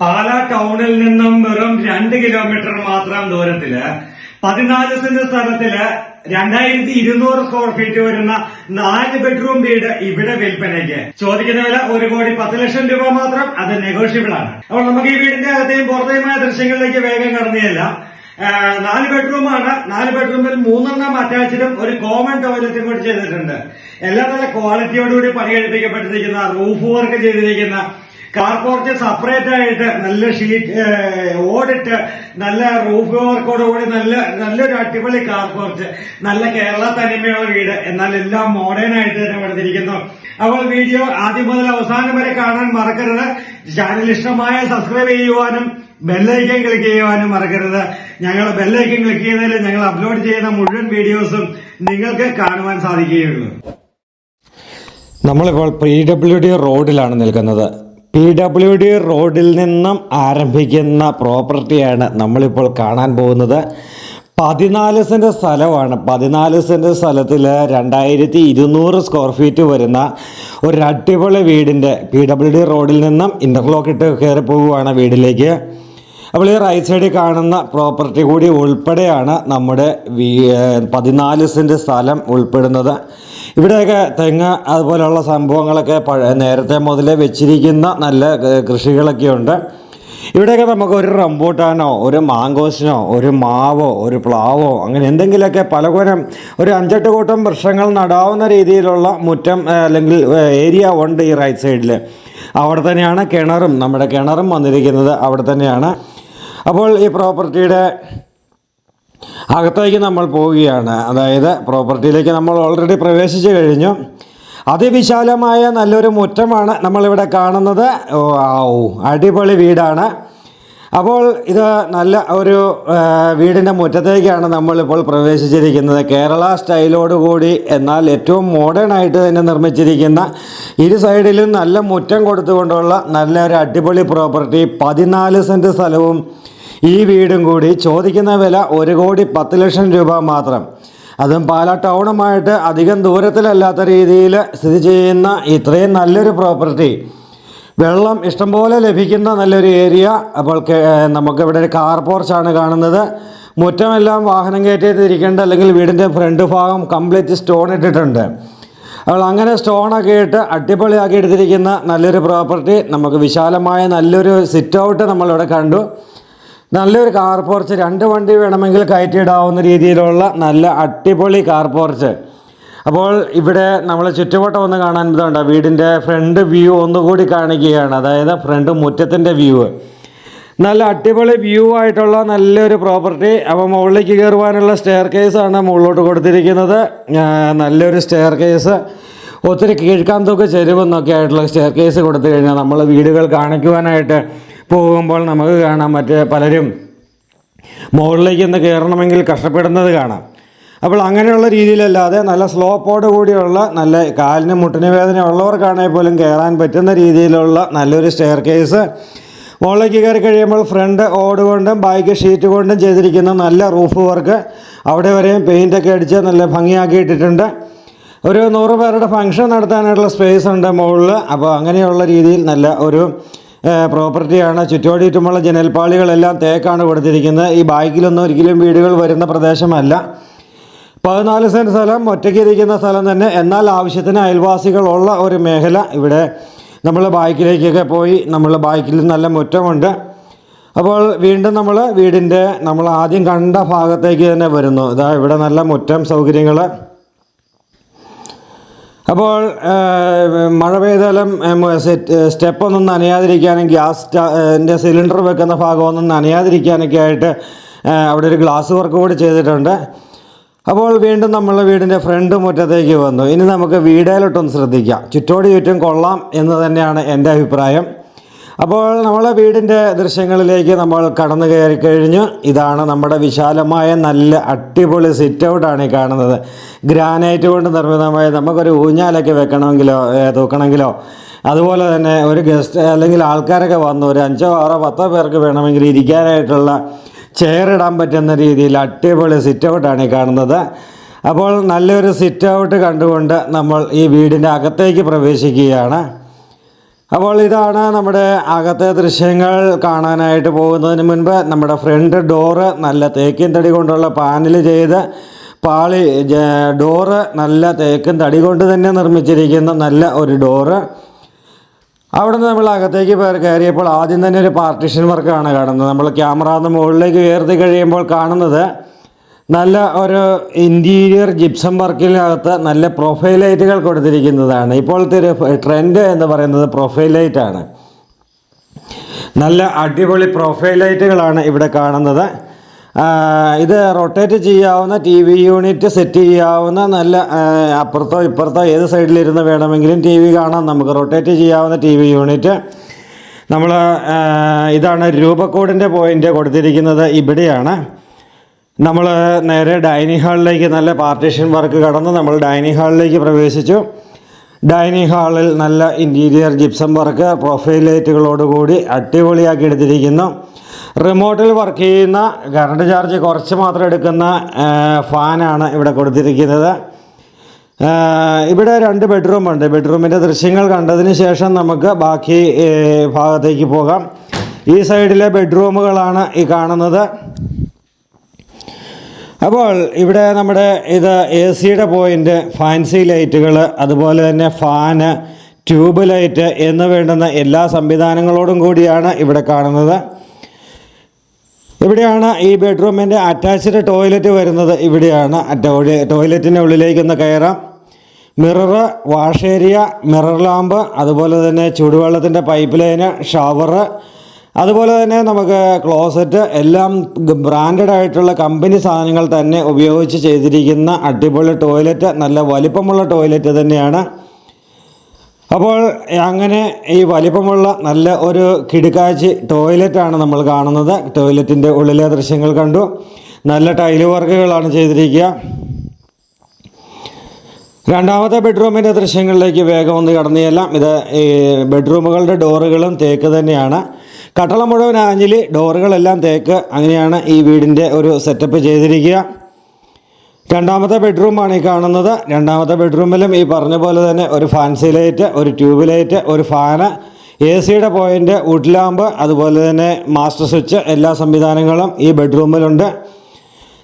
പാലാ ടൗണിൽ നിന്നും വെറും രണ്ട് കിലോമീറ്റർ മാത്രം ദൂരത്തിൽ പതിനാല് സെന്റ് സ്ഥലത്തിൽ രണ്ടായിരത്തി ഇരുന്നൂറ് സ്ക്വയർ ഫീറ്റ് വരുന്ന നാല് ബെഡ്റൂം വീട് ഇവിടെ വിൽപ്പനയ്ക്ക്. ചോദിക്കുന്ന വില ഒരു കോടി പത്ത് ലക്ഷം രൂപ മാത്രം. അത് നെഗോഷ്യബിൾ ആണ്. അപ്പോൾ നമുക്ക് ഈ വീടിന്റെ അകത്തെയും പുറത്തേയുമായ ദൃശ്യങ്ങളിലേക്ക് വേഗം കടന്നില്ല നാല് ബെഡ്റൂമാണ് നാല് ബെഡ്റൂമിൽ മൂന്നെണ്ണം അറ്റാച്ച്ഡും ഒരു കോമൺ ടോയ്ലറ്റും കൂടി ചെയ്തിട്ടുണ്ട്. എല്ലാ നല്ല ക്വാളിറ്റിയോടുകൂടി പണി കഴിപ്പിക്കപ്പെട്ടിരിക്കുന്ന റൂഫ് വർക്ക് ചെയ്തിരിക്കുന്ന കാർ പോർച്ച് സെപ്പറേറ്റ് ആയിട്ട് നല്ല ഷീറ്റ് ഓടിട്ട് നല്ല റൂഫ് വർക്കോട് കൂടി നല്ല നല്ലൊരു അടിപൊളി കാർ പോർച്ച് നല്ല കേരള തനിമയുള്ള വീട് എന്നാൽ എല്ലാം മോഡേൺ ആയിട്ട് തന്നെ പഠിച്ചിരിക്കുന്നു അപ്പോൾ വീഡിയോ ആദ്യം മുതൽ അവസാനം വരെ കാണാൻ മറക്കരുത്. ചാനൽ ഇഷ്ടമായ സബ്സ്ക്രൈബ് ചെയ്യുവാനും ബെല്ലൈക്കൻ ക്ലിക്ക് ചെയ്യുവാനും മറക്കരുത്. ഞങ്ങൾ ബെല്ലൈക്കൻ ക്ലിക്ക് ചെയ്യുന്നതിൽ ഞങ്ങൾ അപ്ലോഡ് ചെയ്യുന്ന മുഴുവൻ വീഡിയോസും നിങ്ങൾക്ക് കാണുവാൻ സാധിക്കുകയുള്ളൂ. നമ്മളിപ്പോൾ പി ഡബ്ല്യു ഡി റോഡിലാണ് നിൽക്കുന്നത്. പി ഡബ്ല്യു ഡി റോഡിൽ നിന്നും ആരംഭിക്കുന്ന പ്രോപ്പർട്ടിയാണ് നമ്മളിപ്പോൾ കാണാൻ പോകുന്നത്. പതിനാല് സെന്റ് സ്ഥലമാണ്. പതിനാല് സെന്റ് സ്ഥലത്തിൽ രണ്ടായിരത്തി ഇരുന്നൂറ് സ്ക്വയർ ഫീറ്റ് വരുന്ന ഒരു അടിപൊളി വീടിന്റെ പി ഡബ്ല്യു ഡി റോഡിൽ നിന്നും ഇന്റർലോക്ക് ഇട്ട് കയറി പോവുകയാണ് വീടിലേക്ക്. അപ്പോൾ ഈ റൈറ്റ് സൈഡിൽ കാണുന്ന പ്രോപ്പർട്ടി കൂടി ഉൾപ്പെടെയാണ് നമ്മുടെ പതിനാല് സെന്റ് സ്ഥലം ഉൾപ്പെടുന്നത്. ഇവിടെയൊക്കെ തെങ്ങ് അതുപോലെയുള്ള സംഭവങ്ങളൊക്കെ പഴയ നേരത്തെ മുതലേ വെച്ചിരിക്കുന്ന നല്ല കൃഷികളൊക്കെ ഉണ്ട് ഇവിടെയൊക്കെ നമുക്ക് ഒരു റംബൂട്ടാനോ ഒരു മാങ്കോസിനോ ഒരു മാവോ ഒരു പ്ലാവോ അങ്ങനെ എന്തെങ്കിലുമൊക്കെ പലകുരം ഒരു അഞ്ചെട്ട് കൂട്ടം വൃക്ഷങ്ങൾ നടാവുന്ന രീതിയിലുള്ള മുറ്റം അല്ലെങ്കിൽ ഏരിയ ഉണ്ട് ഈ റൈറ്റ് സൈഡിൽ അവിടെ തന്നെയാണ് കിണറും. നമ്മുടെ കിണറും വന്നിരിക്കുന്നത് അവിടെ തന്നെയാണ്. അപ്പോൾ ഈ പ്രോപ്പർട്ടിയുടെ അകത്തേക്ക് നമ്മൾ പോവുകയാണ്. അതായത് പ്രോപ്പർട്ടിയിലേക്ക് നമ്മൾ ഓൾറെഡി പ്രവേശിച്ചു കഴിഞ്ഞു. അതിവിശാലമായ നല്ലൊരു മുറ്റമാണ് നമ്മളിവിടെ കാണുന്നത്. ഓ, അടിപൊളി വീടാണ്. അപ്പോൾ ഇത് നല്ല ഒരു വീടിന്റെ മുറ്റത്തേക്കാണ് നമ്മളിപ്പോൾ പ്രവേശിച്ചിരിക്കുന്നത്. കേരള സ്റ്റൈലോടുകൂടി എന്നാൽ ഏറ്റവും മോഡേൺ ആയിട്ട് തന്നെ നിർമ്മിച്ചിരിക്കുന്ന ഇരു സൈഡിലും നല്ല മുറ്റം കൊടുത്തുകൊണ്ടുള്ള നല്ലൊരു അടിപൊളി പ്രോപ്പർട്ടി. പതിനാല് സെന്റ് സ്ഥലവും ഈ വീടും കൂടി ചോദിക്കുന്ന വില ഒരു കോടി പത്ത് ലക്ഷം രൂപ മാത്രം. അതും പാലാ ടൗണുമായിട്ട് അധികം ദൂരത്തിലല്ലാത്ത രീതിയിൽ സ്ഥിതി ചെയ്യുന്ന ഇത്രയും നല്ലൊരു പ്രോപ്പർട്ടി. വെള്ളം ഇഷ്ടംപോലെ ലഭിക്കുന്ന നല്ലൊരു ഏരിയ. അപ്പോൾ നമുക്കിവിടെ ഒരു കാർ പോർച്ചാണ് കാണുന്നത്. മുറ്റമെല്ലാം വാഹനം കയറ്റിയിരിക്കേണ്ട അല്ലെങ്കിൽ വീടിന്റെ ഫ്രണ്ട് ഭാഗം കംപ്ലീറ്റ് സ്റ്റോൺ ഇട്ടിട്ടുണ്ട്. അപ്പോൾ അങ്ങനെ സ്റ്റോണൊക്കെ ഇട്ട് അടിപൊളിയാക്കി എടുത്തിരിക്കുന്ന നല്ലൊരു പ്രോപ്പർട്ടി. നമുക്ക് വിശാലമായ നല്ലൊരു സിറ്റ് ഔട്ട് നമ്മളിവിടെ കണ്ടു. നല്ലൊരു കാർ പോർച്ച് രണ്ട് വണ്ടി വേണമെങ്കിൽ കയറ്റിയിടാവുന്ന രീതിയിലുള്ള നല്ല അടിപൊളി കാർ പോർച്ച് അപ്പോൾ ഇവിടെ നമ്മൾ ചുറ്റുവട്ടം ഒന്ന് കാണാൻ ഇതുണ്ട് വീടിന്റെ ഫ്രണ്ട് വ്യൂ ഒന്നുകൂടി കാണിക്കുകയാണ്. അതായത് ഫ്രണ്ട് മുറ്റത്തിന്റെ വ്യൂ നല്ല അടിപൊളി വ്യൂ ആയിട്ടുള്ള നല്ലൊരു പ്രോപ്പർട്ടി അപ്പോൾ മുകളിലേക്ക് കയറുവാനുള്ള സ്റ്റെയർ കേസാണ് മുകളിലോട്ട് കൊടുത്തിരിക്കുന്നത്. നല്ലൊരു സ്റ്റെയർ കേസ് ഒത്തിരി കീഴ്ക്കാന്തൊക്കെ ചെരുവെന്നൊക്കെ ആയിട്ടുള്ള സ്റ്റെയർ കേസ് കൊടുത്തു കഴിഞ്ഞാൽ നമ്മൾ വീടുകൾ കാണിക്കുവാനായിട്ട് പോകുമ്പോൾ നമുക്ക് കാണാം മറ്റ് പലരും മുകളിലേക്ക് ഒന്ന് കയറണമെങ്കിൽ കഷ്ടപ്പെടുന്നത് കാണാം. അപ്പോൾ അങ്ങനെയുള്ള രീതിയിലല്ലാതെ നല്ല സ്ലോപ്പോട് കൂടിയുള്ള നല്ല കാലിന് മുട്ടിന് വേദന ഉള്ളവർക്കാണെങ്കിൽ പോലും കയറാൻ പറ്റുന്ന രീതിയിലുള്ള നല്ലൊരു സ്റ്റെയർ കേസ് മുകളിലേക്ക് കയറി കഴിയുമ്പോൾ ഫ്രണ്ട് ഓട് കൊണ്ടും ബാക്ക് ഷീറ്റ് കൊണ്ടും ചെയ്തിരിക്കുന്ന നല്ല റൂഫ് വർക്ക് അവിടെ വരെയും പെയിന്റൊക്കെ അടിച്ച് നല്ല ഭംഗിയാക്കി ഇട്ടിട്ടുണ്ട്. ഒരു നൂറ് പേരുടെ ഫംഗ്ഷൻ നടത്താനായിട്ടുള്ള സ്പേസ് ഉണ്ട് മുകളിൽ അപ്പോൾ അങ്ങനെയുള്ള രീതിയിൽ നല്ല ഒരു പ്രോപ്പർട്ടിയാണ്. ചുറ്റോടി ജനൽപ്പാളികളെല്ലാം തേക്കാണ് കൊടുത്തിരിക്കുന്നത്. ഈ ബാക്കിലൊന്നും ഒരിക്കലും വീടുകൾ വരുന്ന പ്രദേശമല്ല. പതിനാല് സെന്റ് സ്ഥലം ഒറ്റയ്ക്ക് ഇരിക്കുന്ന സ്ഥലം തന്നെ. എന്നാൽ ആവശ്യത്തിന് അയൽവാസികളുള്ള ഒരു മേഖല ഇവിടെ നമ്മൾ ബാക്കിലേക്കൊക്കെ പോയി നമ്മൾ ബാക്കിൽ നല്ല മുറ്റമുണ്ട്. അപ്പോൾ വീണ്ടും നമ്മൾ വീടിന്റെ നമ്മൾ ആദ്യം കണ്ട ഭാഗത്തേക്ക് തന്നെ വരുന്നു. ഇതാ ഇവിടെ നല്ല മുറ്റം സൗകര്യങ്ങൾ അപ്പോൾ മഴ പെയ്താലും സ്റ്റെപ്പ് ഒന്നും നനയാതിരിക്കാനും ഗ്യാസ് ന്റെ സിലിണ്ടർ വെക്കുന്ന ഭാഗമൊന്നും നനയാതിരിക്കാനൊക്കെ ആയിട്ട് അവിടെ ഒരു ഗ്ലാസ് വർക്ക് കൂടി ചെയ്തിട്ടുണ്ട്. അപ്പോൾ വീണ്ടും നമ്മൾ വീടിന്റെ ഫ്രണ്ട് മുറ്റത്തേക്ക് വന്നു. ഇനി നമുക്ക് വീടേലോട്ടൊന്ന് ശ്രദ്ധിക്കാം. ചുറ്റോട് ചുറ്റും കൊള്ളാം എന്ന് തന്നെയാണ് എന്റെ അഭിപ്രായം. അപ്പോൾ നമ്മളെ വീടിന്റെ ദൃശ്യങ്ങളിലേക്ക് നമ്മൾ കടന്നു കയറി കഴിഞ്ഞു. ഇതാണ് നമ്മുടെ വിശാലമായ നല്ല അടിപൊളി സിറ്റ് ഔട്ടാണ് ഈ കാണുന്നത്. ഗ്രാനൈറ്റ് കൊണ്ട് നിർമ്മിതമായ നമുക്കൊരു ഊഞ്ഞാലൊക്കെ വെക്കണമെങ്കിലോ തൂക്കണമെങ്കിലോ അതുപോലെ തന്നെ ഒരു ഗസ്റ്റ് അല്ലെങ്കിൽ ആൾക്കാരൊക്കെ വന്നു ഒരു അഞ്ചോ ആറോ പത്തോ പേർക്ക് വേണമെങ്കിൽ ഇരിക്കാനായിട്ടുള്ള ചെയർ ഇടാൻ പറ്റുന്ന രീതിയിൽ അടിപൊളി സിറ്റ് ഔട്ടാണ് ഈ കാണുന്നത്. അപ്പോൾ നല്ലൊരു സിറ്റ് ഔട്ട് കണ്ടുകൊണ്ട് നമ്മൾ ഈ വീടിന്റെ അകത്തേക്ക് പ്രവേശിക്കുകയാണ്. അപ്പോൾ ഇതാണ് നമ്മുടെ അകത്തെ ദൃശ്യങ്ങൾ കാണാനായിട്ട് പോകുന്നതിന് മുൻപ് നമ്മുടെ ഫ്രണ്ട് ഡോറ് നല്ല തേക്കിൻ തടി കൊണ്ടുള്ള പാനൽ ചെയ്ത് പാളി ഡോറ് നല്ല തേക്കും തടി കൊണ്ട് തന്നെ നിർമ്മിച്ചിരിക്കുന്ന നല്ല ഒരു ഡോറ്. അവിടുന്ന് നമ്മൾ അകത്തേക്ക് കയറിയപ്പോൾ ആദ്യം തന്നെ ഒരു പാർട്ടീഷൻ വർക്കാണ് കാണുന്നത്. നമ്മൾ ക്യാമറ മുകളിലേക്ക് ഉയർത്തി കഴിയുമ്പോൾ കാണുന്നത് നല്ല ഒരു ഇന്റീരിയർ ജിപ്സം വർക്കിനകത്ത് നല്ല പ്രൊഫൈൽ ലൈറ്റുകൾ കൊടുത്തിരിക്കുന്നതാണ്. ഇപ്പോഴത്തെ ഒരു ട്രെൻഡ് എന്ന് പറയുന്നത് പ്രൊഫൈൽ ലൈറ്റ് ആണ്. നല്ല അടിപൊളി പ്രൊഫൈൽ ലൈറ്റുകളാണ് ഇവിടെ കാണുന്നത്. ഇത് റൊട്ടേറ്റ് ചെയ്യാവുന്ന ടി വി യൂണിറ്റ് സെറ്റ് ചെയ്യാവുന്ന നല്ല അപ്പുറത്തോ ഇപ്പുറത്തോ ഏത് സൈഡിലിരുന്ന് വേണമെങ്കിലും ടി വി കാണാം. നമുക്ക് റൊട്ടേറ്റ് ചെയ്യാവുന്ന ടി വി യൂണിറ്റ് നമ്മൾ ഇതാണ് രൂപക്കോഡിന്റെ പോയിന്റ് കൊടുത്തിരിക്കുന്നത് ഇവിടെയാണ്. നമ്മൾ നേരെ ഡൈനിങ് ഹാളിലേക്ക് നല്ല പാർട്ടീഷൻ വർക്ക് കടന്ന് നമ്മൾ ഡൈനിങ് ഹാളിലേക്ക് പ്രവേശിച്ചു. ഡൈനിങ് ഹാളിൽ നല്ല ഇന്റീരിയർ ജിപ്സം വർക്ക് പ്രൊഫൈൽ ലൈറ്റുകളോടുകൂടി അടിപൊളിയാക്കി എടുത്തിരിക്കുന്നു. റിമോട്ടിൽ വർക്ക് ചെയ്യുന്ന കറണ്ട് ചാർജ് കുറച്ച് മാത്രം എടുക്കുന്ന ഫാനാണ് ഇവിടെ കൊടുത്തിരിക്കുന്നത്. ഇവിടെ രണ്ട് ബെഡ്റൂമുണ്ട് ബെഡ്റൂമിന്റെ ദൃശ്യങ്ങൾ കണ്ടതിന് ശേഷം നമുക്ക് ബാക്കി ഭാഗത്തേക്ക് പോകാം. ഈ സൈഡിലെ ബെഡ്റൂമുകളാണ് ഈ കാണുന്നത്. അപ്പോൾ ഇവിടെ നമ്മുടെ ഇത് എ സിയുടെ പോയിന്റ് ഫാൻസി ലൈറ്റുകൾ അതുപോലെ തന്നെ ഫാന് ട്യൂബ് ലൈറ്റ് എന്ന് വേണ്ടുന്ന എല്ലാ സംവിധാനങ്ങളോടും കൂടിയാണ് ഇവിടെ കാണുന്നത്. ഇവിടെയാണ് ഈ ബെഡ്റൂമിന്റെ അറ്റാച്ച്ഡ് ടോയ്ലറ്റ് വരുന്നത്. ഇവിടെയാണ് ടോയ്ല- ടോയ്ലറ്റിന്റെ ഉള്ളിലേക്കൊന്ന് കയറാം. Mirror wash area mirror lamp അതുപോലെ തന്നെ ചൂടുവെള്ളത്തിന്റെ പൈപ്പ് ലൈന് ഷവറ് അതുപോലെ തന്നെ നമുക്ക് ക്ലോസറ്റ് എല്ലാം ബ്രാൻഡഡ് ആയിട്ടുള്ള കമ്പനി സാധനങ്ങൾ തന്നെ ഉപയോഗിച്ച് ചെയ്തിരിക്കുന്ന അടിപൊളി ടോയ്ലറ്റ് നല്ല വലിപ്പമുള്ള ടോയ്ലറ്റ് തന്നെയാണ്. അപ്പോൾ അങ്ങനെ ഈ വലിപ്പമുള്ള നല്ല ഒരു കിടുക്കാച്ചി ടോയ്ലറ്റാണ് നമ്മൾ കാണുന്നത്. ടോയ്ലറ്റിന്റെ ഉള്ളിലെ ദൃശ്യങ്ങൾ കണ്ടു. നല്ല ടൈൽ വർക്കുകളാണ് ചെയ്തിരിക്കുക. രണ്ടാമത്തെ ബെഡ്റൂമിന്റെ ദൃശ്യങ്ങളിലേക്ക് വേഗം ഒന്ന് കടന്നു ചെല്ലാം. ഇത് ഈ ബെഡ്റൂമുകളുടെ ഡോറുകളും തേക്ക് തന്നെയാണ്. കട്ടള മുഴുവൻ ആഞ്ഞിൽ ഡോറുകളെല്ലാം തേക്ക്. അങ്ങനെയാണ് ഈ വീടിന്റെ ഒരു സെറ്റപ്പ് ചെയ്തിരിക്കുക. രണ്ടാമത്തെ ബെഡ്റൂമാണ് ഈ കാണുന്നത്. രണ്ടാമത്തെ ബെഡ്റൂമിലും ഈ പറഞ്ഞ പോലെ തന്നെ ഒരു ഫാൻസി ലൈറ്റ് ഒരു ട്യൂബ് ലൈറ്റ് ഒരു ഫാന് എ സിയുടെ പോയിന്റ് വുഡ് ലാമ്പ് അതുപോലെ തന്നെ മാസ്റ്റർ സ്വിച്ച് എല്ലാ സംവിധാനങ്ങളും ഈ ബെഡ്റൂമിലുണ്ട്.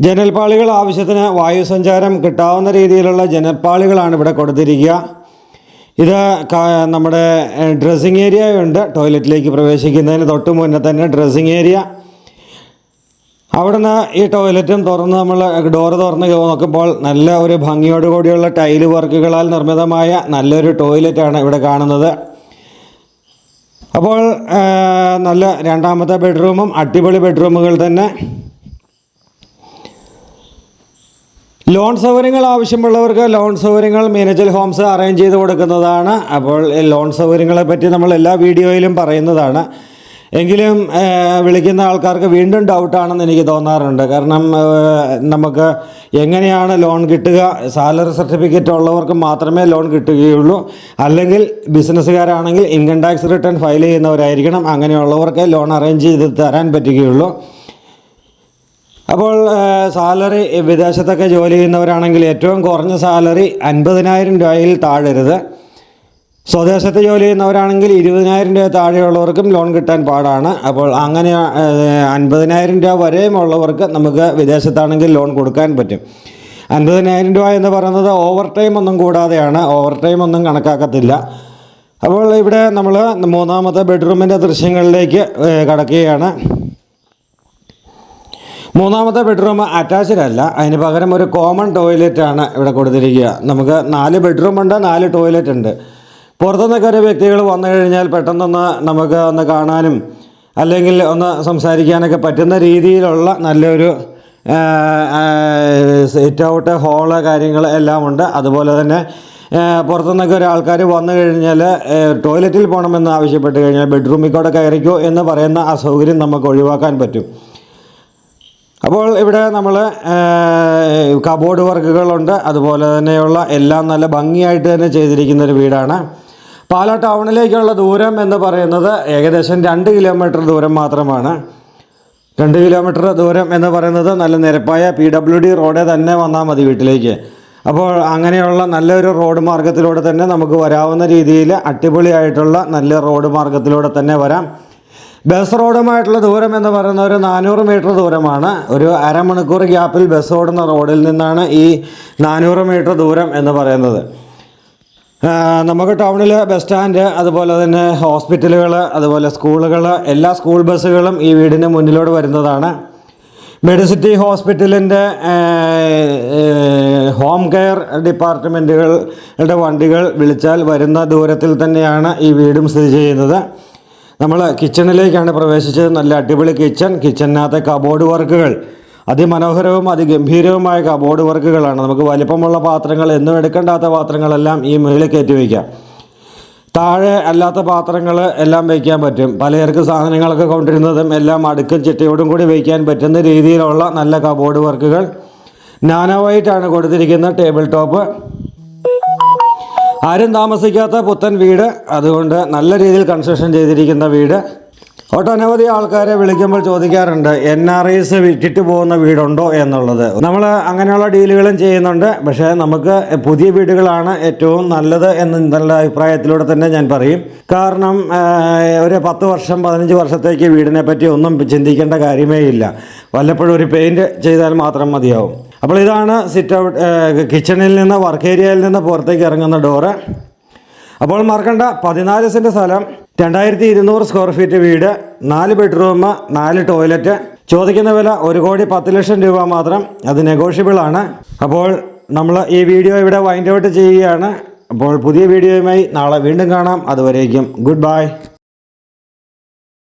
ജനൽപ്പാളികൾ ആവശ്യത്തിന് വായുസഞ്ചാരം കിട്ടാവുന്ന രീതിയിലുള്ള ജനൽപ്പാളികളാണ് ഇവിടെ കൊടുത്തിരിക്കുക. ഇത് നമ്മുടെ ഡ്രസ്സിങ് ഏരിയ ഉണ്ട്. ടോയ്ലറ്റിലേക്ക് പ്രവേശിക്കുന്നതിന് തൊട്ട് മുന്നേ തന്നെ ഡ്രസ്സിങ് ഏരിയ അവിടുന്ന് ഈ ടോയ്ലറ്റും തുറന്ന് നമ്മൾ ഡോറ് തുറന്ന് നോക്കുമ്പോൾ നല്ല ഒരു ഭംഗിയോടുകൂടിയുള്ള ടൈൽ വർക്കുകളാൽ നിർമ്മിതമായ നല്ലൊരു ടോയ്ലറ്റാണ് ഇവിടെ കാണുന്നത്. അപ്പോൾ നല്ല രണ്ടാമത്തെ ബെഡ്റൂമും അടിപൊളി ബെഡ്റൂമുകൾ തന്നെ. ലോൺ സൗകര്യങ്ങൾ ആവശ്യമുള്ളവർക്ക് ലോൺ സൗകര്യങ്ങൾ മീനച്ചൽ ഹോംസ് അറേഞ്ച് ചെയ്ത് കൊടുക്കുന്നതാണ്. അപ്പോൾ ലോൺ സൗകര്യങ്ങളെ പറ്റി നമ്മൾ എല്ലാ വീഡിയോയിലും പറയുന്നതാണ്. എങ്കിലും വിളിക്കുന്ന ആൾക്കാർക്ക് വീണ്ടും ഡൗട്ടാണെന്ന് എനിക്ക് തോന്നാറുണ്ട്. കാരണം നമുക്ക് എങ്ങനെയാണ് ലോൺ കിട്ടുക? സാലറി സർട്ടിഫിക്കറ്റ് ഉള്ളവർക്ക് മാത്രമേ ലോൺ കിട്ടുകയുള്ളൂ. അല്ലെങ്കിൽ ബിസിനസ്സുകാരാണെങ്കിൽ ഇൻകം ടാക്സ് റിട്ടേൺ ഫയൽ ചെയ്യുന്നവരായിരിക്കണം. അങ്ങനെയുള്ളവർക്ക് ലോൺ അറേഞ്ച് ചെയ്ത് തരാൻ പറ്റുകയുള്ളൂ. അപ്പോൾ സാലറി വിദേശത്തൊക്കെ ജോലി ചെയ്യുന്നവരാണെങ്കിൽ ഏറ്റവും കുറഞ്ഞ സാലറി അൻപതിനായിരം രൂപയിൽ താഴരുത്. സ്വദേശത്ത് ജോലി ചെയ്യുന്നവരാണെങ്കിൽ ഇരുപതിനായിരം രൂപ താഴെയുള്ളവർക്കും ലോൺ കിട്ടാൻ പാടാണ്. അപ്പോൾ അങ്ങനെ അൻപതിനായിരം രൂപ വരെയും ഉള്ളവർക്ക് നമുക്ക് വിദേശത്താണെങ്കിൽ ലോൺ കൊടുക്കാൻ പറ്റും. അൻപതിനായിരം രൂപ എന്ന് പറയുന്നത് ഓവർ ടൈം ഒന്നും കൂടാതെയാണ്. ഓവർ ടൈം ഒന്നും കണക്കാക്കത്തില്ല. അപ്പോൾ ഇവിടെ നമ്മൾ മൂന്നാമത്തെ ബെഡ്റൂമിന്റെ ദൃശ്യങ്ങളിലേക്ക് കടക്കുകയാണ്. മൂന്നാമത്തെ ബെഡ്റൂം അറ്റാച്ച്ഡ് അല്ല. അതിന് പകരം ഒരു കോമൺ ടോയ്ലറ്റ് ആണ് ഇവിടെ കൊടുത്തിരിക്കുക. നമുക്ക് നാല് ബെഡ്റൂം ഉണ്ട് നാല് ടോയ്ലറ്റ് ഉണ്ട്. പുറത്തുനിന്നൊക്കെ ഒരു വ്യക്തികൾ വന്നു കഴിഞ്ഞാൽ പെട്ടെന്നൊന്ന് നമുക്ക് ഒന്ന് കാണാനും അല്ലെങ്കിൽ ഒന്ന് സംസാരിക്കാനൊക്കെ പറ്റുന്ന രീതിയിലുള്ള നല്ലൊരു സിറ്റ് ഔട്ട് ഹോൾ കാര്യങ്ങൾ എല്ലാം ഉണ്ട്. അതുപോലെ തന്നെ പുറത്തുനിന്നൊക്കെ ഒരാൾക്കാർ വന്നു കഴിഞ്ഞാൽ ടോയ്ലറ്റിൽ പോകണമെന്ന് ആവശ്യപ്പെട്ട് കഴിഞ്ഞാൽ ബെഡ്റൂമിൽ കൂടെ കയറിക്കോ എന്ന് പറയുന്ന അസൗകര്യം നമുക്ക് ഒഴിവാക്കാൻ പറ്റും. അപ്പോൾ ഇവിടെ നമ്മൾ കബോർഡ് വർക്കുകളുണ്ട്. അതുപോലെ തന്നെയുള്ള എല്ലാം നല്ല ഭംഗിയായിട്ട് തന്നെ ചെയ്തിരിക്കുന്ന ഒരു വീടാണ്. പാലാ ടൗണിലേക്കുള്ള ദൂരം എന്ന് പറയുന്നത് ഏകദേശം രണ്ട് കിലോമീറ്റർ ദൂരം മാത്രമാണ്. രണ്ട് കിലോമീറ്റർ ദൂരം എന്ന് പറയുന്നത് നല്ല നിരപ്പായ പി ഡബ്ല്യു ഡി റോഡേ തന്നെ വന്നാൽ മതി വീട്ടിലേക്ക്. അപ്പോൾ അങ്ങനെയുള്ള നല്ലൊരു റോഡ് മാർഗത്തിലൂടെ തന്നെ നമുക്ക് വരാവുന്ന രീതിയിൽ അടിപൊളിയായിട്ടുള്ള നല്ല റോഡ് മാർഗത്തിലൂടെ തന്നെ വരാം. ബസ് റോഡുമായിട്ടുള്ള ദൂരം എന്ന് പറയുന്ന ഒരു നാനൂറ് മീറ്റർ ദൂരമാണ്. ഒരു അരമണിക്കൂർ ഗ്യാപ്പിൽ ബസ് ഓടുന്ന റോഡിൽ നിന്നാണ് ഈ നാനൂറ് മീറ്റർ ദൂരം എന്ന് പറയുന്നത്. നമുക്ക് ടൗണിൽ ബസ് സ്റ്റാൻഡ് അതുപോലെ തന്നെ ഹോസ്പിറ്റലുകൾ അതുപോലെ സ്കൂളുകൾ എല്ലാ സ്കൂൾ ബസ്സുകളും ഈ വീടിന് മുന്നിലോട്ട് വരുന്നതാണ്. മെഡിസിറ്റി ഹോസ്പിറ്റലിന്റെ ഹോം കെയർ ഡിപ്പാർട്ട്മെന്റുകളുടെ വണ്ടികൾ വിളിച്ചാൽ വരുന്ന ദൂരത്തിൽ തന്നെയാണ് ഈ വീടും സ്ഥിതി ചെയ്യുന്നത്. നമ്മൾ കിച്ചണിലേക്കാണ് പ്രവേശിച്ചത്. നല്ല അടിപൊളി കിച്ചൺ കിച്ചണിനകത്തെ കബോർഡ് വർക്കുകൾ അതിമനോഹരവും അതിഗംഭീരവുമായ കബോർഡ് വർക്കുകളാണ് നമുക്ക് വലിപ്പമുള്ള പാത്രങ്ങൾ എന്നും എടുക്കേണ്ടാത്ത പാത്രങ്ങളെല്ലാം ഈ മുകളിൽ കയറ്റി വയ്ക്കാം. താഴെ അല്ലാത്ത പാത്രങ്ങൾ എല്ലാം വയ്ക്കാൻ പറ്റും. പലചരക്ക് സാധനങ്ങളൊക്കെ കൊണ്ടിരുന്നതും എല്ലാം അടുക്കും ചിട്ടയോടും കൂടി വയ്ക്കാൻ പറ്റുന്ന രീതിയിലുള്ള നല്ല കബോർഡ് വർക്കുകൾ നാനോ വൈറ്റ് ആണ് കൊടുത്തിരിക്കുന്ന ടേബിൾ ടോപ്പ് ആരും താമസിക്കാത്ത പുത്തൻ വീട് അതുകൊണ്ട് നല്ല രീതിയിൽ കൺസ്ട്രക്ഷൻ ചെയ്തിരിക്കുന്ന വീട്. ഒട്ടനവധി ആൾക്കാരെ വിളിക്കുമ്പോൾ ചോദിക്കാറുണ്ട് എൻ ആർ ഐസ് വിറ്റിട്ട് പോകുന്ന വീടുണ്ടോ എന്നുള്ളത്. നമ്മൾ അങ്ങനെയുള്ള ഡീലുകളും ചെയ്യുന്നുണ്ട് പക്ഷേ നമുക്ക് പുതിയ വീടുകളാണ് ഏറ്റവും നല്ലത് എന്ന് നല്ല അഭിപ്രായത്തിലൂടെ തന്നെ ഞാൻ പറയും. കാരണം ഒരു പത്ത് വർഷം പതിനഞ്ച് വർഷത്തേക്ക് വീടിനെ പറ്റി ഒന്നും ചിന്തിക്കേണ്ട കാര്യമേ ഇല്ല. വല്ലപ്പോഴും ഒരു പെയിന്റ് ചെയ്താൽ മാത്രം മതിയാവും. അപ്പോൾ ഇതാണ് സിറ്റ് ഔട്ട് കിച്ചണിൽ നിന്ന് വർക്ക് ഏരിയയിൽ നിന്ന് പുറത്തേക്ക് ഇറങ്ങുന്ന ഡോറ് അപ്പോൾ മറക്കണ്ട പതിനാല് സെന്റ് സ്ഥലം രണ്ടായിരത്തി ഇരുന്നൂറ് സ്ക്വയർ ഫീറ്റ് വീട് നാല് ബെഡ്റൂം നാല് ടോയ്ലറ്റ് ചോദിക്കുന്ന വില ഒരു കോടി പത്ത് ലക്ഷം രൂപ മാത്രം. അത് നെഗോഷ്യബിൾ ആണ്. അപ്പോൾ നമ്മൾ ഈ വീഡിയോ ഇവിടെ വൈൻഡ് ഔട്ട് ചെയ്യുകയാണ്. അപ്പോൾ പുതിയ വീഡിയോയുമായി നാളെ വീണ്ടും കാണാം. അതുവരേക്കും ഗുഡ് ബൈ